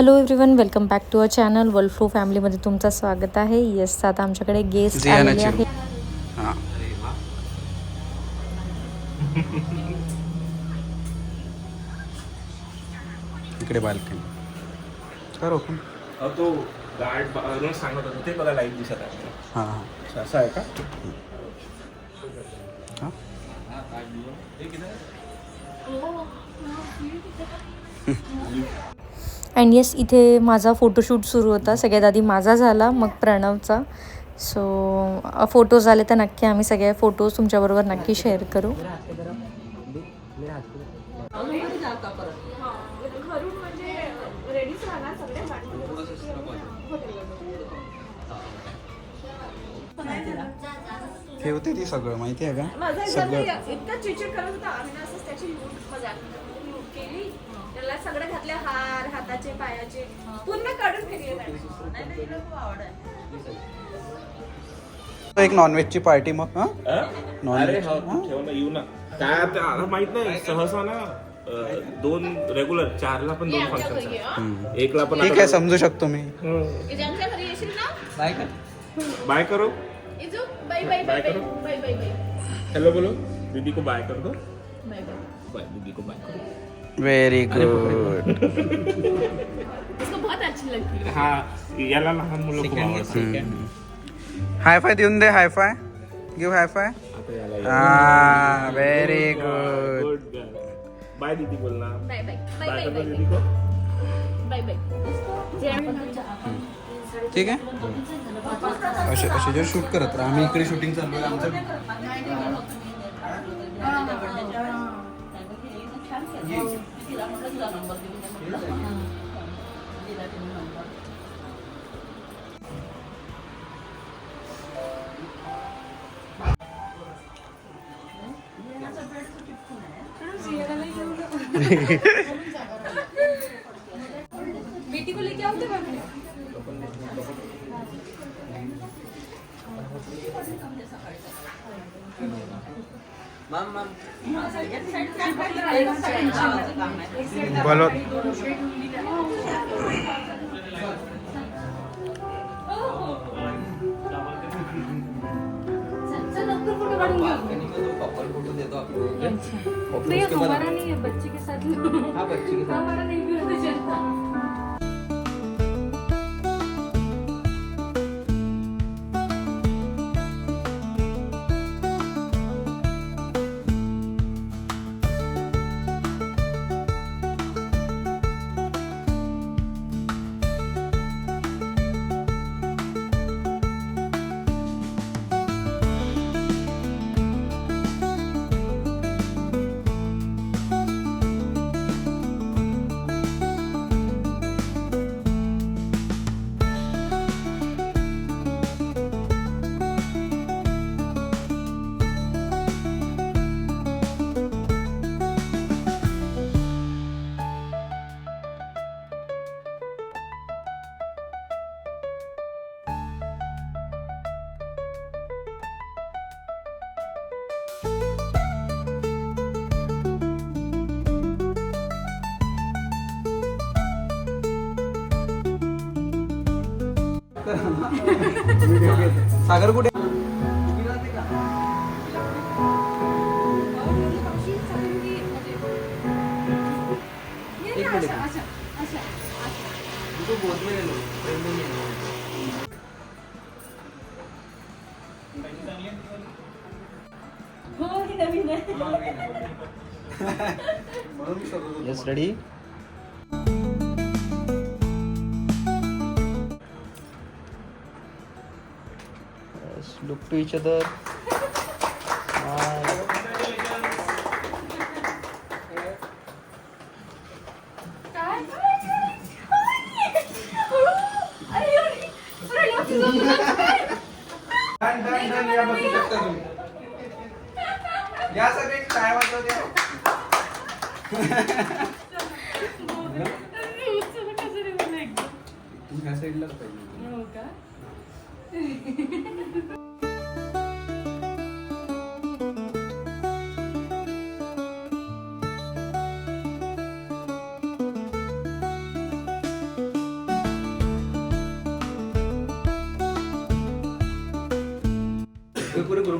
Hello everyone welcome back to a channel world flow फॅमिलीमध्ये तुमचं स्वागत आहे. येस आता आमच्याकडे गेस्ट आलेले आहे हां. इकडे बाल्कनी कर ओपन. तो गार्ड बाहेरून सांगत होता ते बघा लाइट दिसत आहे. हां हां. असं आहे का? हां. अँड येस इथे माझा फोटोशूट सुरू होता. सगळ्यात आधी माझा झाला मग प्रणवचा. सो फोटो झाले तर नक्की आम्ही सगळे फोटोज तुमच्याबरोबर नक्की शेअर करू. ठेवते ती सगळं माहिती आहे का? सगळं. सगळं घातले हार हाताचे पायाचे पूर्ण काढून फेकले एक नॉनव्हेजची पार्टी मग हां? Non-veg. अरे हो ठेव ना येऊ ना. काय आता आता माहीत नाही सहसा ना अं, दोन रेग्युलर चारला पण दोन फंक्शन एकला पण ठीक आहे समजू शकतो मी. आमच्या घरी येशील ना? बाय करो. इजू bye bye bye bye bye bye bye hello बोलो. दीदी को बाय कर दो. बाय बाय बाय दीदी को बाय करो. व्हेरी गुड इसको बहुत अच्छी लगती है। हा याला लहान मुलं खूप आवडतात. हाय फाय देऊन दे high five give high five आता याला हा व्हेरी गुड बाय दीदी बोल ना bye bye bye bye bye कर दो बाय दीदी को. बाय बाय ठीक आहे? असे असे जर शूट करत राहा. आम्ही इकडे शूटिंग चालू आहे. आमचं इसकी राम का नंबर दे दो हां ये लाइट नंबर 그러지 얘가 내 बोलो नहीं हमारा नहीं है बच्चे के साथ। हाँ बच्चे के साथ। हमारा नहीं भी होता। चलता सागर कुठे Yes, ready? Look to each other. Smile.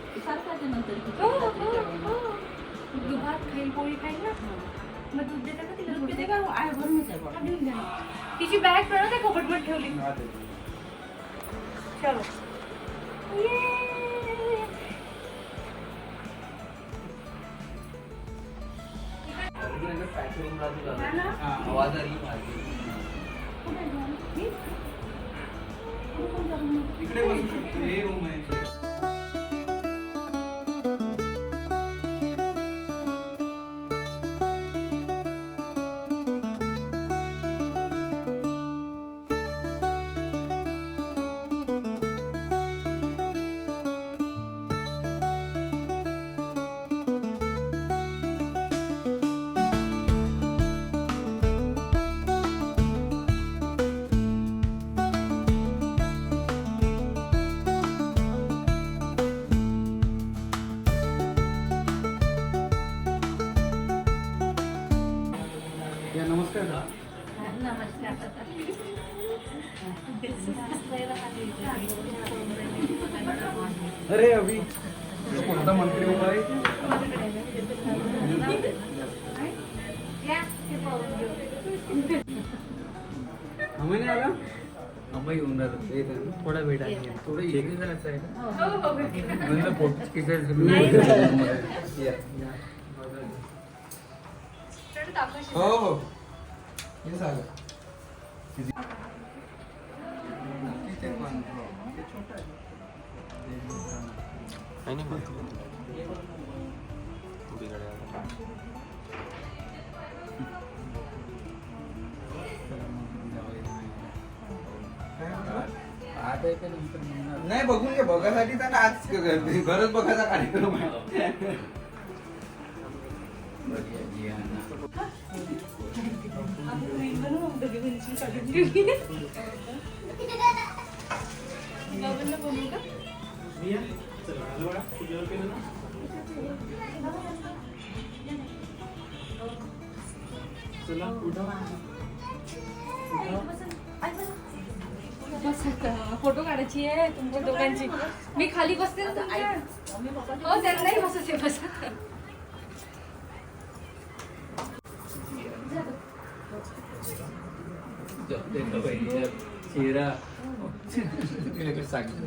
हो, हो, हो. तू भात खाईल पोळी खाईल ना मग दूध देता का तिला दूध देता का आहे भरून हा, देऊन द्या ना. तिची बॅग पण त्या कपटमध्ये ठेवली चलो ये आवाज़ आली इकडे बसू शकतो हे रूम आहे. अरे अभि. तो कोणता मंत्री उभा आहे हे नाही आला आम्ही येऊन राहिलो थोडा वेळ आहे. थोडं आहे हो, हो, हो. हो हो. हे. झालं नाही बघून घे. बघासाठी तर आज गरज बघायचा कार्यक्रम आहे. बाबांना फोटो काढायची आहे तुमच्या दोघांची. मी खाली बसते ना हो त्यांनाही बसायचे बसा चेहरा. सांगितलं.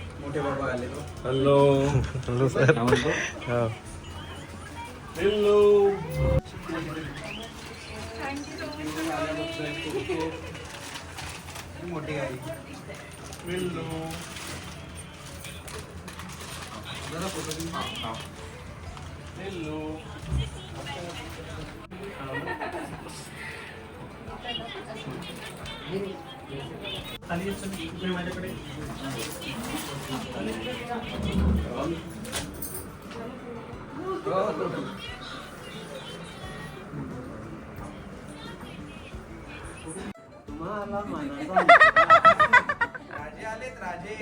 मोठे बाबा आले हॅलो हॅलो सर हो हॅलो मोठी गाडी हॅलो जरा फोटो हॅलो राजे आलेत राजे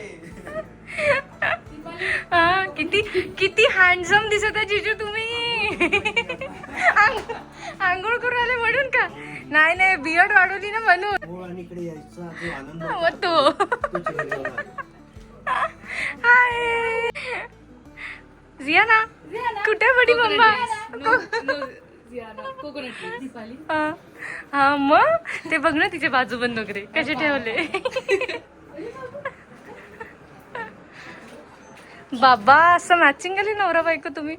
किती किती हँडसम दिसत आहे जिजू तुम्ही. आंघोळ करून आले म्हणून का? नाही नाही बियर्ड वाढवली ना म्हणून. मग तो. हाय. जियाना कुठे पडी मम्मा? कोकोनट दीपाली. हा हा, मग? ते बघ ना तिचे बाजूबंद वगैरे. कसे ठेवले? बाबा असं मॅचिंग आली नवरा बायको तुम्ही?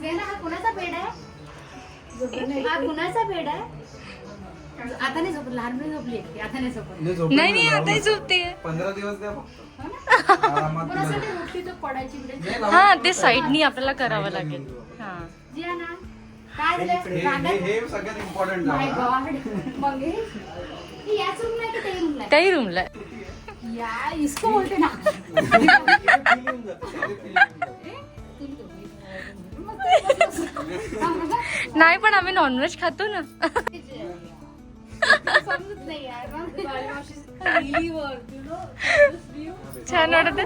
जियाना हा कोणाचा बेड आहे? हा कोणाचा बेड आहे? आता नाही झोपत झोपली एकटी आता नाही झोपत. नाही नाही आताही झोपते. पंधरा दिवस द्या फक्त. बिडायची. हा ते साईडनी आपल्याला करावं लागेल. हा. जियाना? काय झालं? हे- हे रागात- हे सगळ्यात इम्पॉर्टंट My God. मंगेश हे याच रूमला आहे की ते रूमला आहे? त्याही रूमला या इसको बोलते ना. नाही पण आम्ही नॉनव्हेज खातो ना. नाही यार. छान वाटत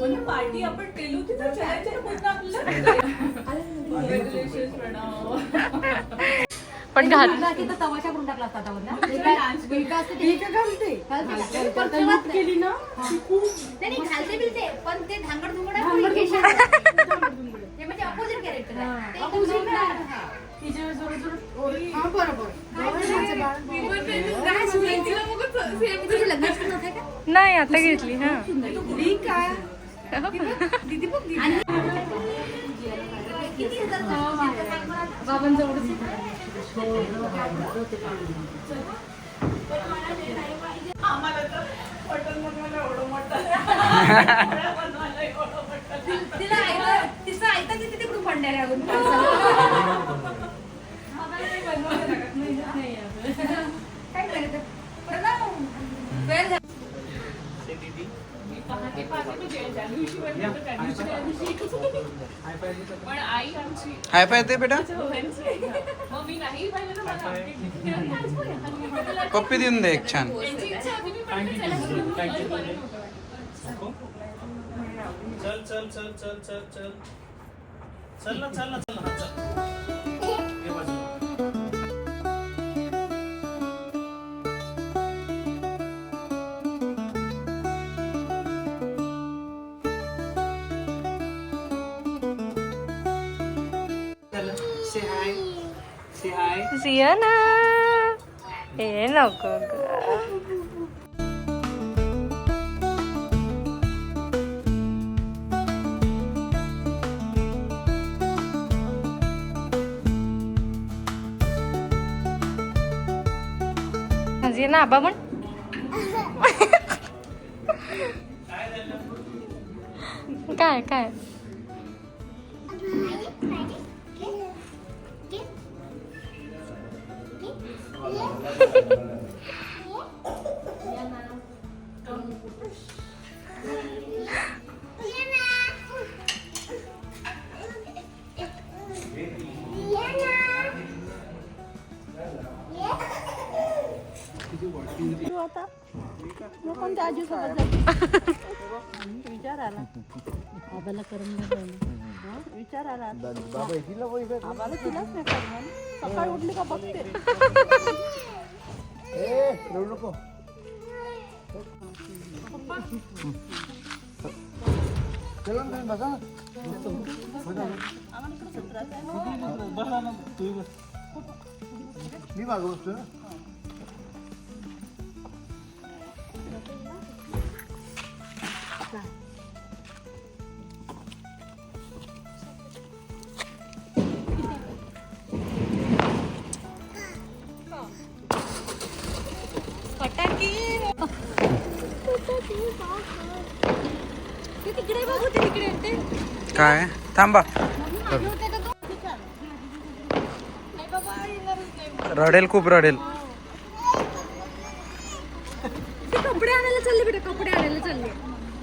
पार्टी आपण केली होती तर चलायचं ना प्रणव. पण घात तवाच्या करून टाकला असता आता केली ना नाही घालते बिलते. पण ते धांगड धुंगड ते म्हणजे अपोजिट कॅरेक्टर लग्न नाही आता घेतली हा. आयता तिचं आयता किती तिकडून भंडाऱ्या काय वेळ. पहाटे पहाटे मी जे- ज्या दिवशी बनवलं त्या दिवशी त्या दिवशी. पण आई आमची हाय पाय ते बेटा? मग मी नाही पाहिलं ना मला आवडते. पप्पी देऊन दे एक छान. त्यांची इच्छा होती मी म्हटलं चला. चल चल चल चल चल चल चल. ना चल ना चल ना हा, चल. सियाना हे नको ग. सियाना आबा म्हण काय काय ते तिकडे बघू ते Bicara lah, Iya. kerumunan. Bicara lah. Baba, hilang lah. baba. Abalah hilang, saya kerumunan. सकाळी उठली का बघते. नको. चला ना बघा मी मागं बसतो काय? थांबा. रडेल खूप रडेल. कपडे आणायला चालले बेटा कपडे आणायला चालले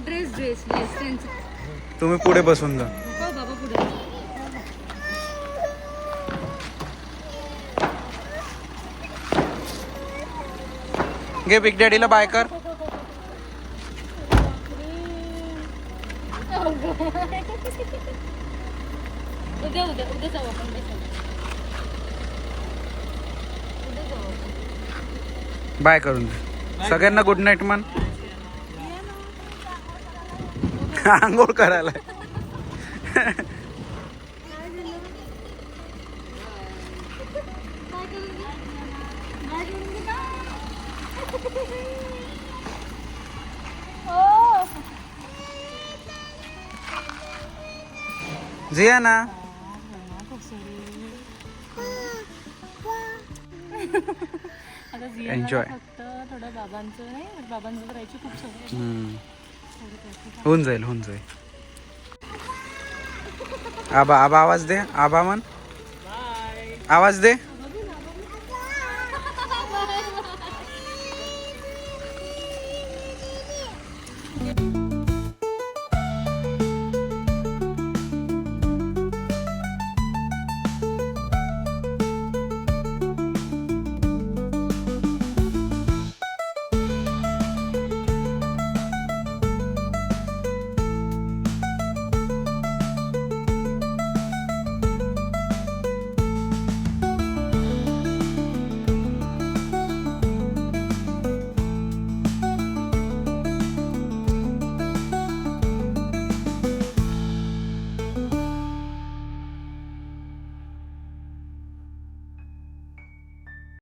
ड्रेस ड्रेस येस त्यांचं तुम्ही पुढे बसून जा. हो बाबा पुढे घे बिग डॅडीला बाय कर. उद्या उद्या उद्या जाऊ आपण. उद्या जाऊ. बाय करून सगळ्यांना गुड नाईट मन आंघोळ करायला जिया ना? आता जियाला Enjoy. फक्त थोडं बाबांचं नाही बाबांचं करायची खूप सवय आहे. हम्म. होऊन जाईल होऊन जाईल. आबा आबा आवाज दे. आबा मन आवाज दे.